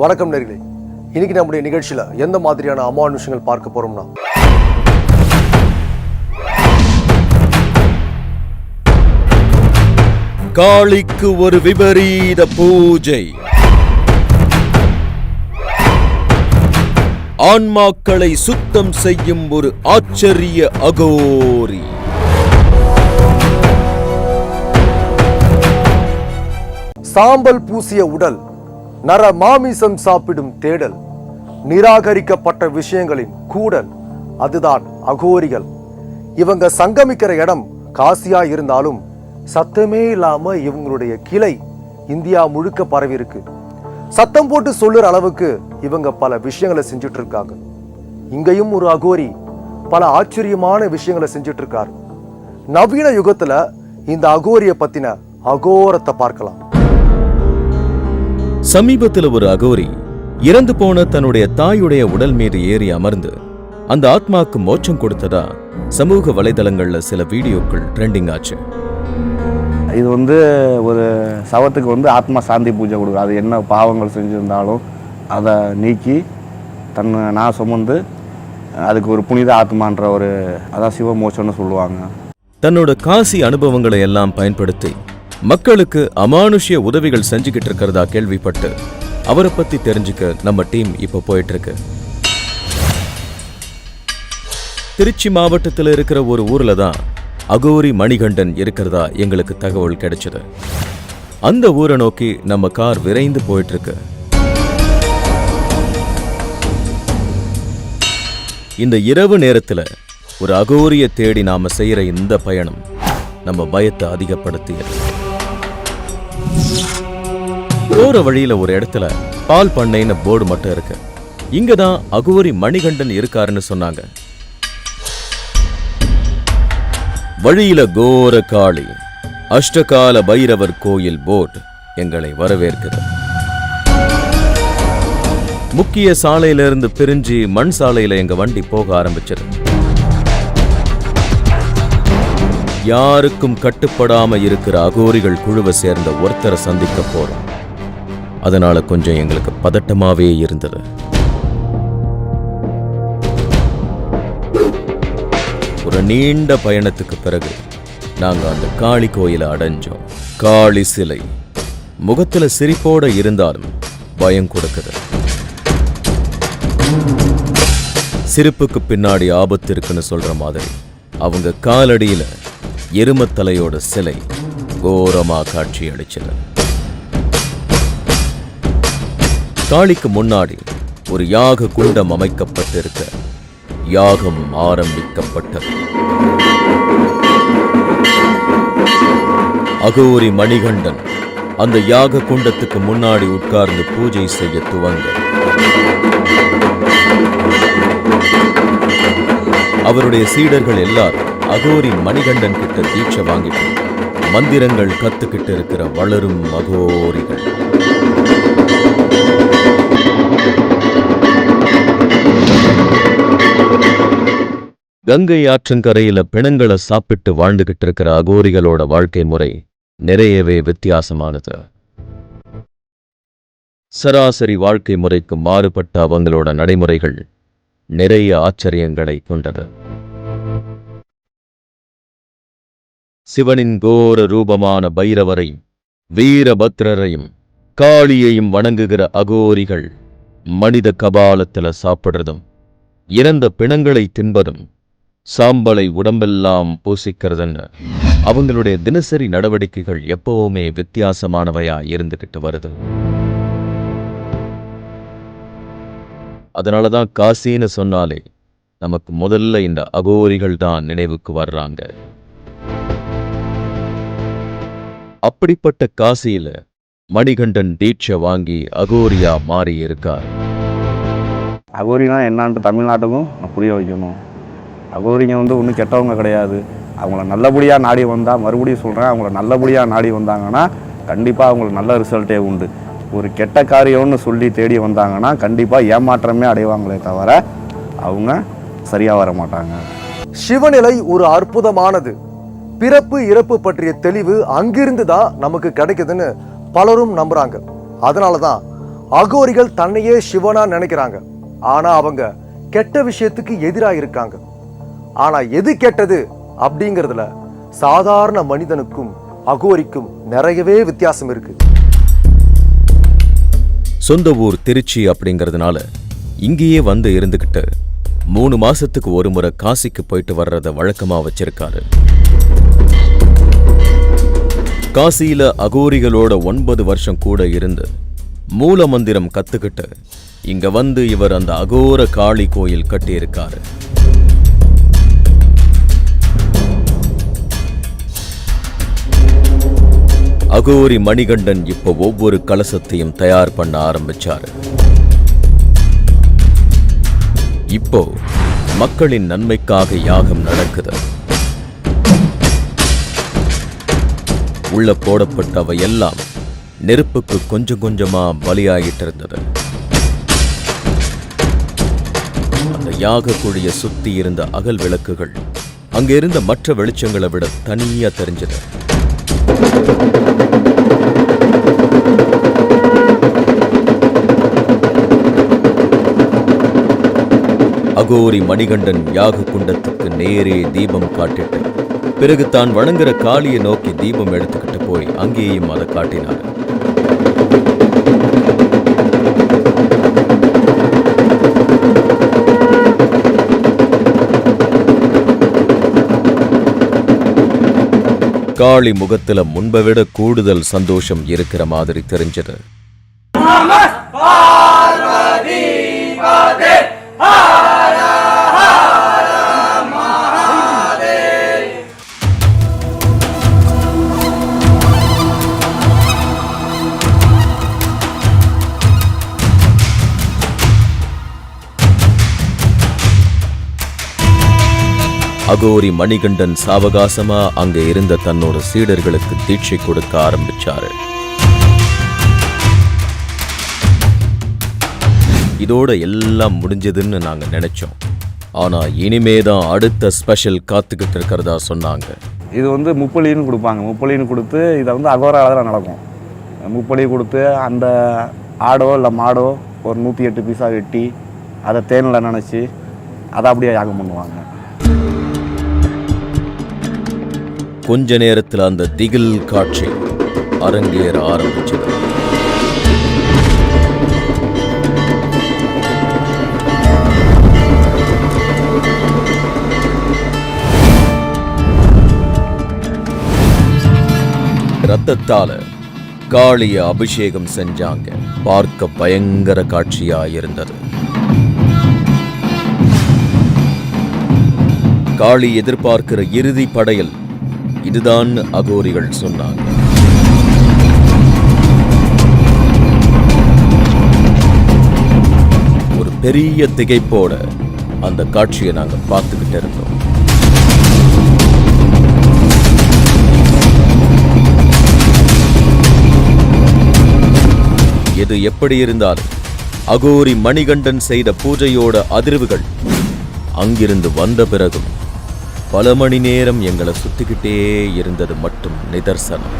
வணக்கம் நேர்களே. இன்னைக்கு நம்முடைய நிகழ்ச்சியில எந்த மாதிரியான அமானுஷங்கள் பார்க்க போறோம்னா? காளிக்கு ஒரு விபரீத பூஜை. ஆன்மாக்களை சுத்தம் செய்யும் ஒரு ஆச்சரிய அகோரி. சாம்பல் பூசிய உடல் நர மாமிசம் சாப்பிடும் தேடல் நிராகரிக்கப்பட்ட விஷயங்களின் கூடல் அதுதான் அகோரிகள். இவங்க சங்கமிக்கிற இடம் காசியா இருந்தாலும் சத்தமே இல்லாம இவங்களுடைய கிளை இந்தியா முழுக்க பரவி இருக்கு சத்தம் போட்டு சொல்லுற அளவுக்கு இவங்க பல விஷயங்களை செஞ்சுட்டு இருக்காங்க இங்கேயும் ஒரு அகோரி பல ஆச்சரியமான விஷயங்களை செஞ்சுட்டு இருக்காரு நவீன யுகத்துல இந்த அகோரிய பத்தின அகோரத்தை பார்க்கலாம். சமீபத்தில் ஒரு அகோரி இறந்து போன தன்னுடைய தாயுடைய உடல் மீது ஏறி அமர்ந்து அந்த ஆத்மாக்கு மோட்சம் கொடுத்ததா சமூக வலைதளங்கள்ல சில வீடியோக்கள் ட்ரெண்டிங் ஆச்சு. இது வந்து ஒரு சவத்துக்கு வந்து ஆத்மா சாந்தி பூஜை கொடுக்குது. அது என்ன பாவங்கள் செஞ்சுருந்தாலும் அதை நீக்கி தன்னை நான் சுமந்து அதுக்கு ஒரு புனித ஆத்மான்ற ஒரு அதான் சிவமோட்சம்னு சொல்லுவாங்க. தன்னோட காசி அனுபவங்களை எல்லாம் பயன்படுத்தி மக்களுக்கு அமானுஷ்ய உதவிகள் செஞ்சுக்கிட்டு இருக்கிறதா கேள்விப்பட்டு அவரை பத்தி தெரிஞ்சுக்க நம்ம டீம் இப்ப போயிட்டு இருக்கு திருச்சி மாவட்டத்தில் இருக்கிற ஒரு ஊர்ல தான் அகோரி மணிகண்டன் இருக்கிறதா எங்களுக்கு தகவல் கிடைச்சது. அந்த ஊரை நோக்கி நம்ம கார் விரைந்து போயிட்டு இருக்கு இந்த இரவு நேரத்துல ஒரு அகோரிய தேடி நாம செய்யற இந்த பயணம் நம்ம பயத்தை அதிகப்படுத்தியது. போற வழியில ஒரு இடத்துல பால் பண்ணைன்னு போர்டு மட்டும் இருக்கு. இங்கதான் அகோரி மணிகண்டன் இருக்காருன்னு சொன்னாங்க. வழியில கோர காளி அஷ்டகால பைரவர் கோயில் போர்டு எங்களை வரவேற்கிறது முக்கிய சாலையில இருந்து பிரிஞ்சு மண் சாலையில எங்க வண்டி போக ஆரம்பிச்சது. யாருக்கும் கட்டுப்படாம இருக்கிற அகோரிகள் குழுவை சேர்ந்த ஒருத்தரை சந்திக்க போறோம். அதனால கொஞ்சம் எங்களுக்கு பதட்டமாவே இருந்தது. ஒரு நீண்ட பயணத்துக்கு பிறகு நாங்க அந்த காளி கோயிலை அடைஞ்சோம். காளி சிலை. முகத்துல சிரிப்போட இருந்தாலும் பயம் கொடுக்குது. சிரிப்புக்கு பின்னாடி ஆபத்து இருக்குன்னு சொல்ற மாதிரி அவங்க காலடியில எருமத்தலையோட சிலை கோரமா காட்சி அளிச்சது காளிக்கு முன்னாடி ஒரு யாக குண்டம் அமைக்கப்பட்டிருக்க யாகம் ஆரம்பிக்கப்பட்டது. அகோரி மணிகண்டன் அந்த யாக குண்டத்துக்கு முன்னாடி உட்கார்ந்து பூஜை செய்ய துவங்க அவருடைய சீடர்கள் எல்லாரும் அகோரி மணிகண்டன் கிட்ட தீட்சை வாங்கிட்டு மந்திரங்கள் கத்துக்கிட்டு இருக்கிற வளரும் அகோரிகள் கங்கை ஆற்றங்கரையில பிணங்களை சாப்பிட்டு வாழ்ந்துகிட்டு இருக்கிற அகோரிகளோட வாழ்க்கை முறை நிறையவே வித்தியாசமானது. சராசரி வாழ்க்கை முறைக்கு மாறுபட்ட அவங்களோட நடைமுறைகள் நிறைய ஆச்சரியங்களை கொண்டது. சிவனின் கோர ரூபமான பைரவரையும் வீரபத்ரரையும் காளியையும் வணங்குகிற அகோரிகள் மனித கபாலத்துல சாப்பிடுறதும் இறந்த பிணங்களை தின்பதும் சாம்பலை உடம்பெல்லாம் பூசிக்கிறதுன்னு அவங்களுடைய தினசரி நடவடிக்கைகள் எப்பவுமே வித்தியாசமானவையா இருந்துகிட்டு வருது. அதனால தான் காசின்னு சொன்னாலே நமக்கு முதல்ல இந்த அகோரிகள் தான் நினைவுக்கு வர்றாங்க. அப்படிப்பட்ட காசியில மணிகண்டன் தீட்சை வாங்கி அகோரியா மாறி இருக்கார் அகோரினா என்னான்ட்டு தமிழ்நாட்டுக்கும் புரிய வைக்கணும். அகோரிங்க வந்து ஒன்றும் கெட்டவங்க கிடையாது. அவங்கள நல்லபடியாக நாடி வந்தால் மறுபடியும் சொல்கிறேன் அவங்கள நல்லபடியாக நாடி வந்தாங்கன்னா கண்டிப்பாக அவங்களுக்கு நல்ல ரிசல்ட்டே உண்டு. ஒரு கெட்ட காரியம்னு சொல்லி தேடி வந்தாங்கன்னா கண்டிப்பாக ஏமாற்றமே அடைவாங்களே தவிர அவங்க சரியாக வர மாட்டாங்க. சிவநிலை ஒரு அற்புதமானது. பிறப்பு இறப்பு பற்றிய தெளிவு அங்கிருந்து தான் நமக்கு கிடைக்குதுன்னு பலரும் நம்புறாங்க. அதனால தான் அகோரிகள் தன்னையே சிவனா நினைக்கிறாங்க. ஆனா அவங்க கெட்ட விஷயத்துக்கு எதிராக இருக்காங்க. ஆனா எது கெட்டது அப்படிங்கிறதுல சாதாரண மனிதனுக்கும் அகோரிக்கும் நிறையவே வித்தியாசம் இருக்கு. சொந்த ஊர் திருச்சி அப்படிங்கறதுனால இங்கேயே வந்து இருந்துகிட்டு மூணு மாசத்துக்கு ஒரு முறை காசிக்கு போயிட்டு வர்றத வழக்கமா வச்சிருக்காரு. காசியில அகோரிகளோட ஒன்பது வருஷம் கூட இருந்து மூல மந்திரம் கத்துக்கிட்டு இங்க வந்து இவர் அந்த அகோர காளி கோயில் கட்டியிருக்காரு. அகோரி மணிகண்டன் இப்போ ஒவ்வொரு கலசத்தையும் தயார் பண்ண ஆரம்பிச்சாரு. இப்போ மக்களின் நன்மைக்காக யாகம் நடக்குது. உள்ள போடப்பட்டவை எல்லாம் நெருப்புக்கு கொஞ்சம் கொஞ்சமா பலியாகிட்டு இருந்தது அந்த யாக குழிய சுத்தி இருந்த அகல் விளக்குகள் அங்க இருந்த மற்ற வெளிச்சங்களை விட தனியா தெரிஞ்சது. அகோரி மணிகண்டன் யாக குண்டத்துக்கு நேரே தீபம் காட்டிட்டு பிறகு தான் வணங்குற காளியை நோக்கி தீபம் எடுத்துக்கிட்டு போய் அங்கேயும் அதை காட்டினார் காளி முகத்துல முன்பை விட கூடுதல் சந்தோஷம் இருக்கிற மாதிரி தெரிஞ்சது. அகோரி மணிகண்டன் சாவகாசமா அங்க இருந்த தன்னோட சீடர்களுக்கு தீட்சை கொடுக்க ஆரம்பிச்சாரு. இதோட எல்லாம் முடிஞ்சதுன்னு நாங்க நினைச்சோம். ஆனா இனிமே தான் அடுத்த ஸ்பெஷல் காத்துக்கிட்டு இருக்கிறதா சொன்னாங்க. இது வந்து முப்பலின்னு கொடுப்பாங்க. முப்பலின்னு கொடுத்து இதை வந்து அகோராவில் தான் நடக்கும். முப்பலி கொடுத்து அந்த ஆடோ இல்லை மாடோ ஒரு நூற்றி எட்டு பீஸாக வெட்டி அதை தேனில் நினச்சி அதை அப்படியே யாகம் பண்ணுவாங்க. கொஞ்ச நேரத்தில் அந்த திகில் காட்சி அரங்கேற ஆரம்பிச்சது. ரத்தத்தால காளிய அபிஷேகம் செஞ்சாங்க. பார்க்க பயங்கர காட்சியா இருந்தது. காளி எதிர்பார்க்கிற இறுதி படையல் இதுதான் அகோரிகள் சொன்னாங்க. ஒரு பெரிய திகைப்போட அந்த காட்சியை நாங்க பார்த்துக்கிட்டு இருந்தோம். எது எப்படி இருந்தாலும் அகோரி மணிகண்டன் செய்த பூஜையோட அதிர்வுகள் அங்கிருந்து வந்த பிறகும் பல மணி நேரம் எங்களை சுத்திக்கிட்டே இருந்தது மட்டும் நிதர்சனம்.